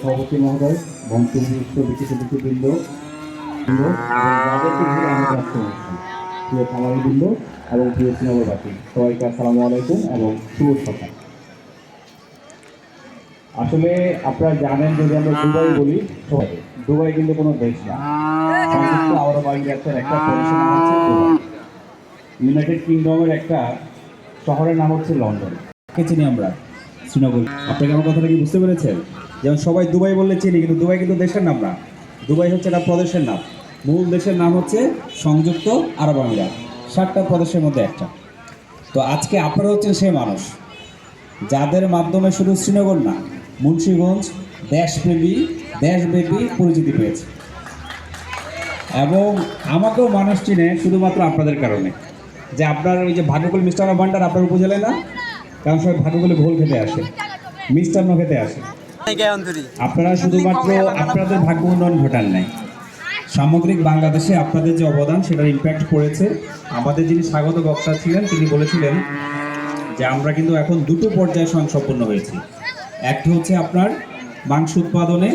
সভাপতি সবাইকে আলাইকুম এবং আসলে আপনারা জানেন যদি আমরা দুবাই বলি দুবাই কিন্তু কোনো দেশ না। সংযুক্ত আরব ইউনাইটেড কিংডমের একটা শহরের নাম হচ্ছে লন্ডন। কে চিনি আমরা? শ্রীনগর। আপনাকে আমার কথাটা কি বুঝতে পেরেছেন? যেমন সবাই দুবাই বললে চিনি, কিন্তু দুবাই কিন্তু দেশের নাম না। দুবাই হচ্ছে একটা প্রদেশের নাম। মূল দেশের নাম হচ্ছে সংযুক্ত আরব আমিরাত। সাতটা প্রদেশের মধ্যে একটা। তো আজকে আপনারা হচ্ছেন সেই মানুষ। যাদের মাধ্যমে শুধু শ্রীনগর না, মুন্সীগঞ্জ, দেশপ্রেমী, দেশব্যাপী পরিচিতি পেয়েছে। এবং আমাকেও মানুষ চিনে শুধুমাত্র আপনাদের কারণে। যে আপনার ওই যে ভাগ্যকুল মিষ্টান্ন ভান্ডার আপনার উপজেলায় না? কারণ সবাই ভাগ্যকুলে ভোল খেতে আসে। মিষ্টান্ন খেতে আসে। আপনারা শুধুমাত্র আপনাদের ভাগ্য উন্নয়ন ঘটান নাই। সামগ্রিক বাংলাদেশে আপনাদের যে অবদান সেটার ইম্প্যাক্ট পড়েছে। আমাদের যিনি স্বাগত বক্তা ছিলেন তিনি বলেছিলেন যে আমরা কিন্তু এখন দুটো পর্যায়ে স্বয়ংসম্পূর্ণ হয়েছি। একটি হচ্ছে আপনার মাংস উৎপাদনে